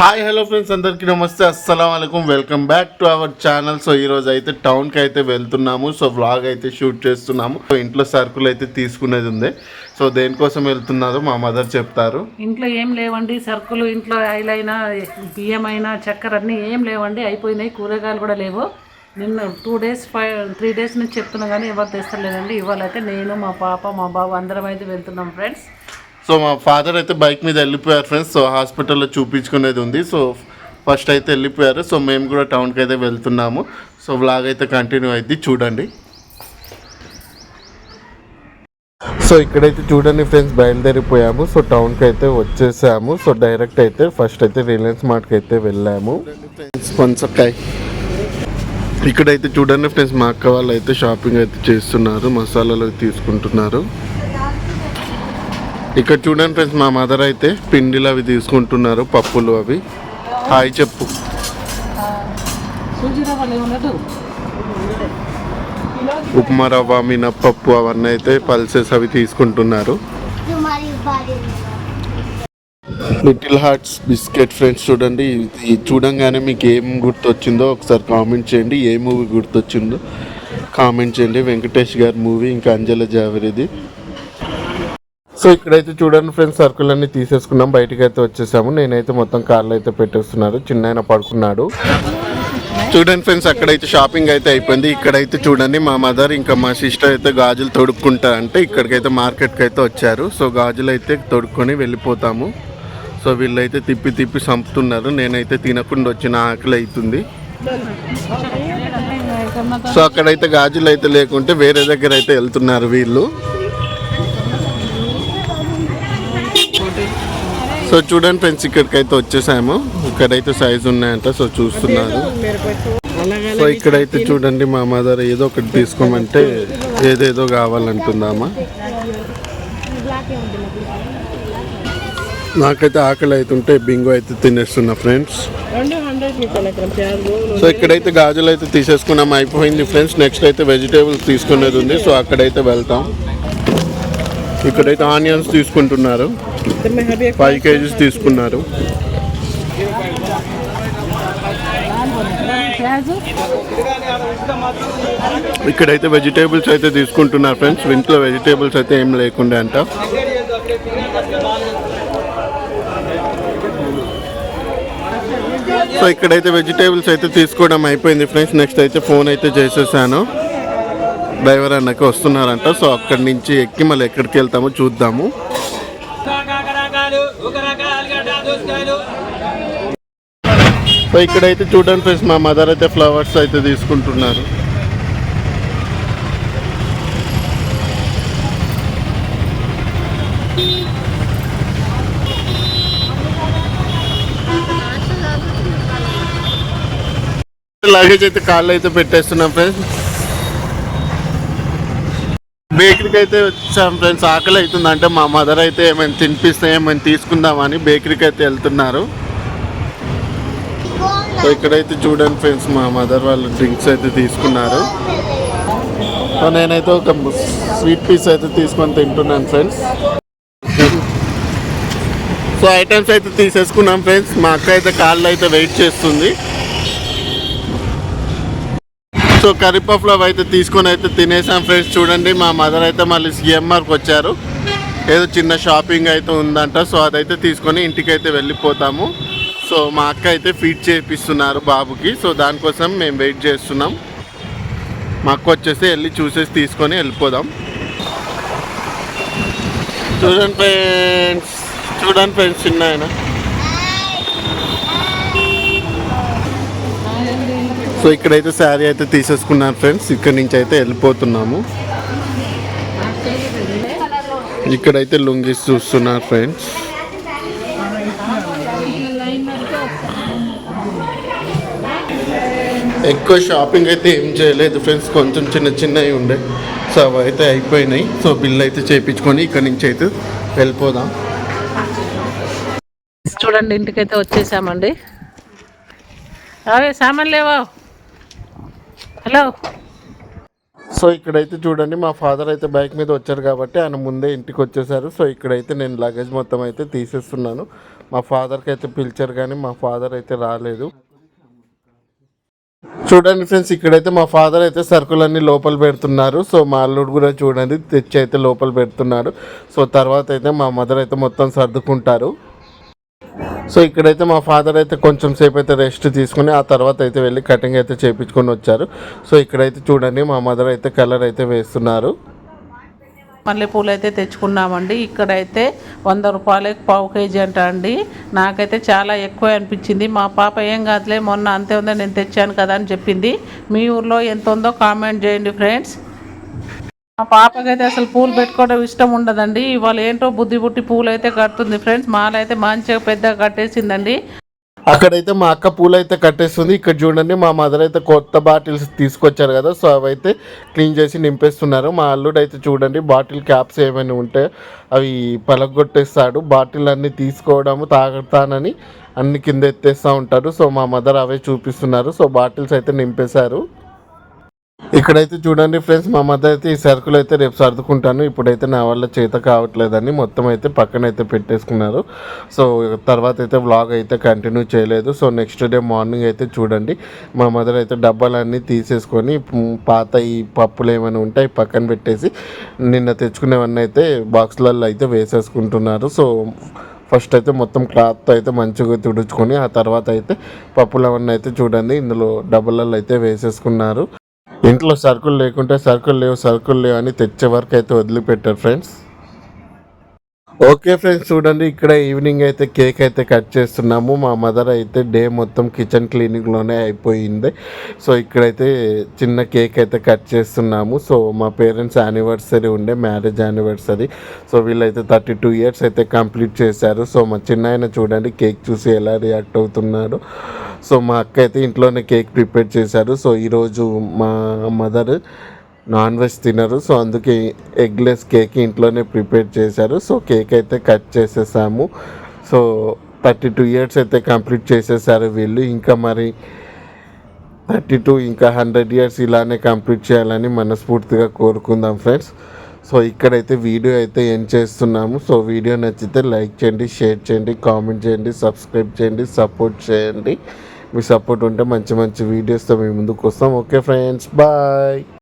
Hi hello friends అందరికీ నమస్తే. అస్సలం అయికం welcome back to our channel so ఈరోజు అయితే టౌన్కి అయితే వెళ్తున్నాము. సో వ్లాగ్ అయితే షూట్ చేస్తున్నాము. సో ఇంట్లో సరుకులు అయితే తీసుకునేది ఉంది. సో దేనికోసం వెళ్తున్నారో? మా మదర్ చెప్తారు. ఇంట్లో ఏం లేవండి. సరుకులు ఇంట్లో ఆయిల్ అయినా బియ్యం అయినా చక్కెర అన్నీ ఏం లేవండి. అయిపోయినాయి. కూరగాయలు కూడా లేవు. నిన్న two days five three days నుంచి చెప్తున్నా కానీ ఎవరు తెస్తలేదండి. ఇవాళ అయితే నేను మా పాప మా బాబు అందరం అయితే వెళ్తున్నాం ఫ్రెండ్స్ సో మా ఫాదర్ అయితే బైక్ మీద వెళ్ళిపోయారు ఫ్రెండ్స్ సో హాస్పిటల్లో చూపించుకునేది ఉంది. సో ఫస్ట్ అయితే వెళ్ళిపోయారు. సో మేము కూడా టౌన్కి అయితే వెళ్తున్నాము. సో వ్లాగ్ అయితే కంటిన్యూ అయింది. చూడండి. సో ఇక్కడైతే చూడండి ఫ్రెండ్స్ బయలుదేరిపోయాము. సో టౌన్కి అయితే వచ్చేసాము. సో డైరెక్ట్ అయితే ఫస్ట్ అయితే రిలయన్స్ మార్ట్కి అయితే వెళ్ళాము. ఇక్కడైతే చూడండి ఫ్రెండ్స్ మా అక్క వాళ్ళు అయితే షాపింగ్ అయితే చేస్తున్నారు. మసాలాలు అయితే తీసుకుంటున్నారు. ఇక్కడ చూడండి ఫ్రెండ్స్ మా మదర్ అయితే పిండిలు అవి తీసుకుంటున్నారు పప్పులు అవి. హాయ్ చెప్పు. ఉప్మా రవ్వ మినప్పప్పు అవన్నీ అయితే పల్సెస్ అవి తీసుకుంటున్నారు. లిటిల్ హార్ట్స్ బిస్కెట్ ఫ్రెండ్స్ చూడండి ఇది చూడంగానే మీకు ఏం గుర్తొచ్చిందో ఒకసారి కామెంట్ చేయండి ఏ మూవీ గుర్తొచ్చిందో కామెంట్ చేయండి. వెంకటేష్ గారి మూవీ ఇంకా అంజల జావేరిది. సో ఇక్కడైతే చూడండి ఫ్రెండ్స్ సర్కిల్ అన్ని తీసేసుకున్నాం. బయటికి అయితే వచ్చేసాము. నేనైతే మొత్తం కార్లు అయితే పెట్టేస్తున్నారు. చిన్న పడుకున్నాడు. చూడండి ఫ్రెండ్స్ అక్కడైతే షాపింగ్ అయితే అయిపోయింది. ఇక్కడైతే చూడండి మా మదర్ ఇంకా మా సిస్టర్ అయితే గాజులు తొడుక్కుంటా అంటే ఇక్కడికైతే మార్కెట్కి అయితే వచ్చారు. సో గాజులు అయితే తొడుక్కొని వెళ్ళిపోతాము. సో వీళ్ళైతే తిప్పి తిప్పి చంపుతున్నారు. నేనైతే తినకుండా వచ్చిన ఆకలి అవుతుంది. సో అక్కడైతే గాజులు అయితే లేకుంటే వేరే దగ్గర అయితే వెళ్తున్నారు వీళ్ళు. సో చూడండి ఫ్రెండ్స్ ఇక్కడికి అయితే వచ్చేసాము. ఇక్కడైతే సైజు ఉన్నాయంట సో చూస్తున్నారు. సో ఇక్కడైతే చూడండి మా మదర్ ఏదో ఒకటి తీసుకోమంటే ఏదేదో కావాలంటుందామా నాకైతే ఆకలి అవుతుంటే బింగో అయితే తినేస్తున్నా ఫ్రెండ్స్. సో ఇక్కడైతే గాజులు అయితే తీసేసుకున్నాం అయిపోయింది ఫ్రెండ్స్. నెక్స్ట్ అయితే వెజిటేబుల్స్ తీసుకునేది ఉంది సో అక్కడైతే వెళ్తాం. ఇక్కడైతే ఆనియన్స్ తీసుకుంటున్నారు. ఫైవ్ కేజీస్ తీసుకున్నారు. ఇక్కడైతే వెజిటేబుల్స్ అయితే తీసుకుంటున్నారు ఫ్రెండ్స్ ఇంట్లో వెజిటేబుల్స్ అయితే ఏం లేకుండా అంట. సో ఇక్కడైతే వెజిటేబుల్స్ అయితే తీసుకోవడం అయిపోయింది ఫ్రెండ్స్ నెక్స్ట్ అయితే ఫోన్ అయితే చేసేసాను. డ్రైవర్ అన్నకి వస్తున్నారంట. సో అక్కడి నుంచి ఎక్కి మళ్ళీ ఎక్కడికి వెళ్తామో చూద్దాము. సో ఇక్కడైతే చూడండి ఫ్రెండ్స్ మా మదర్ అయితే ఫ్లవర్స్ అయితే తీసుకుంటున్నారు. లగేజ్ అయితే కాళ్ళు అయితే పెట్టేస్తున్నాం ఫ్రెండ్స్. బేకరీకి అయితే వచ్చాం ఫ్రెండ్స్ ఆకలి అవుతుంది. అంటే మా మదర్ అయితే ఏమైనా తినిపిస్తే ఏమైనా తీసుకుందామని బేకరీకి అయితే వెళ్తున్నారు. సో ఇక్కడైతే చూడండి ఫ్రెండ్స్ మా మదర్ వాళ్ళు డ్రింక్స్ అయితే తీసుకున్నారు. సో నేనైతే ఒక స్వీట్ పీస్ అయితే తీసుకొని తింటున్నాను ఫ్రెండ్స్. సో ఐటమ్స్ అయితే తీసేసుకున్నాం ఫ్రెండ్స్. మా అక్క అయితే కాళ్ళు అయితే వెయిట్ చేస్తుంది. సో కరిపప్పులో అయితే తీసుకొని అయితే తినేసాం ఫ్రెండ్స్. చూడండి మా మదర్ అయితే మళ్ళీ సిఎంఆర్కి వచ్చారు. ఏదో చిన్న షాపింగ్ అయితే ఉందంట. సో అదైతే తీసుకొని ఇంటికి అయితే వెళ్ళిపోతాము. సో మా అక్క అయితే ఫీడ్ చేపిస్తున్నారు బాబుకి. సో దానికోసం మేము వెయిట్ చేస్తున్నాం. మా అక్క వచ్చేసి వెళ్ళి చూసేసి తీసుకొని వెళ్ళిపోదాం. చూడండి ఫ్రెండ్స్ చూడండి ఫ్రెండ్స్ చిన్న ఆయన. సో ఇక్కడైతే శారీ అయితే తీసేసుకున్నాను ఫ్రెండ్స్. ఇక్కడ నుంచి అయితే వెళ్ళిపోతున్నాము. ఇక్కడైతే లుంగీస్ చూస్తున్నారు ఫ్రెండ్స్. ఎక్కువ షాపింగ్ అయితే ఏం చేయలేదు ఫ్రెండ్స్ కొంచెం చిన్న చిన్నవి ఉండే. సో అవి అయితే అయిపోయినాయి. సో బిల్ అయితే చేయించుకొని ఇక్కడ నుంచి అయితే వెళ్ళిపోదాం. చూడండి ఇంటికైతే వచ్చేసామండి. అవే సామాన్ లేవా? హలో. సో ఇక్కడైతే చూడండి మా ఫాదర్ అయితే బైక్ మీద వచ్చారు కాబట్టి ఆయన ముందే ఇంటికి వచ్చేసారు. సో ఇక్కడైతే నేను లగేజ్ మొత్తం అయితే తీసేస్తున్నాను. మా ఫాదర్కి అయితే పిలిచారు కానీ మా ఫాదర్ అయితే రాలేదు. చూడండి ఫ్రెండ్స్ ఇక్కడైతే మా ఫాదర్ అయితే సరుకులన్నీ లోపల పెడుతున్నారు. సో మా అల్లుడు కూడా చూడండి తెచ్చి అయితే లోపల పెడుతున్నారు. సో తర్వాత అయితే మా మదర్ అయితే మొత్తం సర్దుకుంటారు. సో ఇక్కడైతే మా ఫాదర్ అయితే కొంచెం సేపు అయితే రెస్ట్ తీసుకుని ఆ తర్వాత అయితే వెళ్ళి కటింగ్ అయితే చేపించుకొని వచ్చారు. సో ఇక్కడైతే చూడండి మా మదర్ అయితే కలర్ అయితే వేస్తున్నారు. మల్లెపూలు అయితే తెచ్చుకున్నామండి. ఇక్కడైతే వంద రూపాయలకి పావు కేజీ అంట అండి. నాకైతే చాలా ఎక్కువ అనిపించింది. మా పాప ఏం కాదులే మొన్న అంతే ఉందో నేను తెచ్చాను కదా అని చెప్పింది. మీ ఊర్లో ఎంత ఉందో కామెంట్ చేయండి ఫ్రెండ్స్. మా పాపకైతే అసలు పూలు పెట్టుకోవడం ఇష్టం ఉండదండి. ఇవాళ ఏంటో బుద్ధి బుట్టి పూలు అయితే కడుతుంది ఫ్రెండ్స్. మాలైతే మంచిగా పెద్దగా కట్టేసిందండి. అక్కడైతే మా అక్క పూలు అయితే కట్టేస్తుంది. ఇక్కడ చూడండి మా మదర్ అయితే కొత్త బాటిల్స్ తీసుకొచ్చారు కదా. సో అవైతే క్లీన్ చేసి నింపేస్తున్నారు. మా అల్లుడు అయితే చూడండి బాటిల్ క్యాప్స్ ఏమైనా ఉంటే అవి పలగొట్టేస్తాడు. బాటిల్ అన్ని తీసుకోవడము తాగుతానని అన్ని కింద ఎత్తేస్తూ ఉంటాడు సో మా మదర్ అవే చూపిస్తున్నారు. సో బాటిల్స్ అయితే నింపేశారు. ఇక్కడైతే చూడండి ఫ్రెండ్స్ మా మధ్య అయితే ఈ సరుకులు అయితే రేపు సర్దుకుంటాను. ఇప్పుడైతే నా వల్ల చేత కావట్లేదని మొత్తం అయితే పక్కన అయితే పెట్టేసుకున్నారు. సో తర్వాత అయితే వ్లాగ్ అయితే కంటిన్యూ చేయలేదు. సో నెక్స్ట్ డే మార్నింగ్ అయితే చూడండి. మా మదర్ అయితే డబ్బాలన్నీ తీసేసుకొని పాత ఈ పప్పులు ఏమైనా ఉంటే పక్కన పెట్టేసి నిన్న తెచ్చుకునేవన్నీ అయితే బాక్స్లలో అయితే వేసేసుకుంటున్నారు. సో ఫస్ట్ అయితే మొత్తం క్లాత్ అయితే మంచిగా తుడుచుకొని ఆ తర్వాత అయితే పప్పులు అవన్నీ అయితే చూడండి. ఇందులో డబ్బులలో అయితే వేసేసుకున్నారు. ఇంట్లో సరుకులు లేకుంటే సరుకులు లేవు సరుకులు లేవు అని తెచ్చే వరకు అయితే వదిలిపెట్టారు ఫ్రెండ్స్ ఓకే ఫ్రెండ్స్ చూడండి ఇక్కడ ఈవినింగ్ అయితే కేక్ అయితే కట్ చేస్తున్నాము. మా మదర్ అయితే డే మొత్తం కిచెన్ క్లీనింగ్లోనే అయిపోయింది. సో ఇక్కడైతే చిన్న కేక్ అయితే కట్ చేస్తున్నాము. సో మా పేరెంట్స్ యానివర్సరీ ఉండే మ్యారేజ్ యానివర్సరీ సో వీళ్ళైతే థర్టీ టూ ఇయర్స్ అయితే కంప్లీట్ చేశారు. సో మా చిన్న చూడండి కేక్ చూసి ఎలా రియాక్ట్ అవుతున్నాడు. సో మా అక్క అయితే ఇంట్లోనే కేక్ ప్రిపేర్ చేశారు. సో ఈరోజు మా మదర్ నాన్ వెజ్ తినరు. సో అందుకే ఎగ్లెస్ కేక్ ఇంట్లోనే ప్రిపేర్ చేశారు. సో కేక్ అయితే కట్ చేసేసాము. సో థర్టీ టూ ఇయర్స్ అయితే కంప్లీట్ చేసేసారు వీళ్ళు. ఇంకా మరి థర్టీ టూ ఇంకా హండ్రెడ్ ఇయర్స్ ఇలానే కంప్లీట్ చేయాలని మనస్ఫూర్తిగా కోరుకుందాం ఫ్రెండ్స్. సో ఇక్కడైతే వీడియో అయితే ఎండ్ చేస్తున్నాము. సో వీడియో నచ్చితే లైక్ చేయండి షేర్ చేయండి కామెంట్ చేయండి సబ్స్క్రైబ్ చేయండి సపోర్ట్ చేయండి. మీ సపోర్ట్ ఉంటే మంచి మంచి వీడియోస్తో మీ ముందుకు వస్తాం. Okay friends bye.